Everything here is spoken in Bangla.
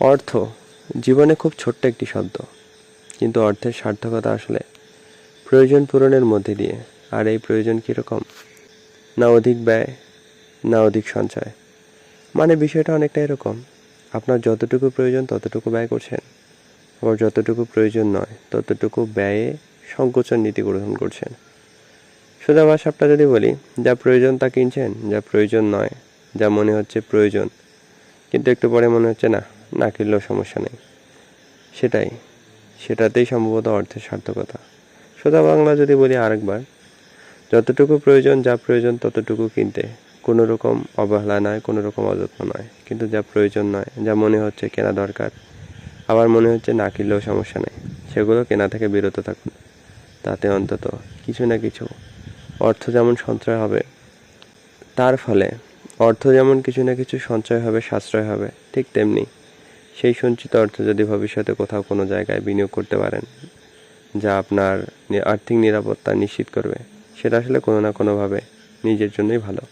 অর্থ জীবনে খুব ছোট্ট একটি শব্দ। কিন্তু অর্থের সার্থকতা আসলে প্রয়োজন পূরণের মধ্যে দিয়ে। আর এই প্রয়োজন কীরকম না অধিক ব্যয়, না অধিক সঞ্চয়। মানে বিষয়টা অনেকটা এরকম। আপনার যতটুকু প্রয়োজন ততটুকু ব্যয় করছেন। আবার যতটুকু প্রয়োজন নয় ততটুকু ব্যয়ে সংকোচন নীতি গ্রহণ করছেন। সোজা ভাষাটা যদি বলি, যা প্রয়োজন তা কিনছেন, যা প্রয়োজন নয়, যা মনে হচ্ছে প্রয়োজন। কিন্তু একটু পরে মনে হচ্ছে না। না কিনলেও সমস্যা নেই। সেটাই। সেটাতেই সম্ভবত অর্থের সার্থকতা। সোজা বাংলা যদি বলি আরেকবার, যতটুকু প্রয়োজন যা প্রয়োজন ততটুকু কিনতে। কোনো রকম অবহেলা নয়, কোনো রকম অযত্ন নয়। কিন্তু যা প্রয়োজন নয়, যা মনে হচ্ছে কেনা দরকার, আবার মনে হচ্ছে না কিনলেও সমস্যা নেই, সেগুলো কেনা থেকে বিরত থাকুন। তাতে অন্তত কিছু না কিছু অর্থ যেমন সঞ্চয় হবে, তার ফলে অর্থ যেমন কিছু না কিছু সঞ্চয় হবে, সাশ্রয় হবে, ঠিক তেমনি সেই সঞ্চিত অর্থ যদি ভবিষ্যতে কোথাও কোনো জায়গায় বিনিয়োগ করতে পারেন, যা আপনার আর্থিক নিরাপত্তা নিশ্চিত করবে, সেটা আসলে কোনো না কোনোভাবে নিজের জন্যই ভালো।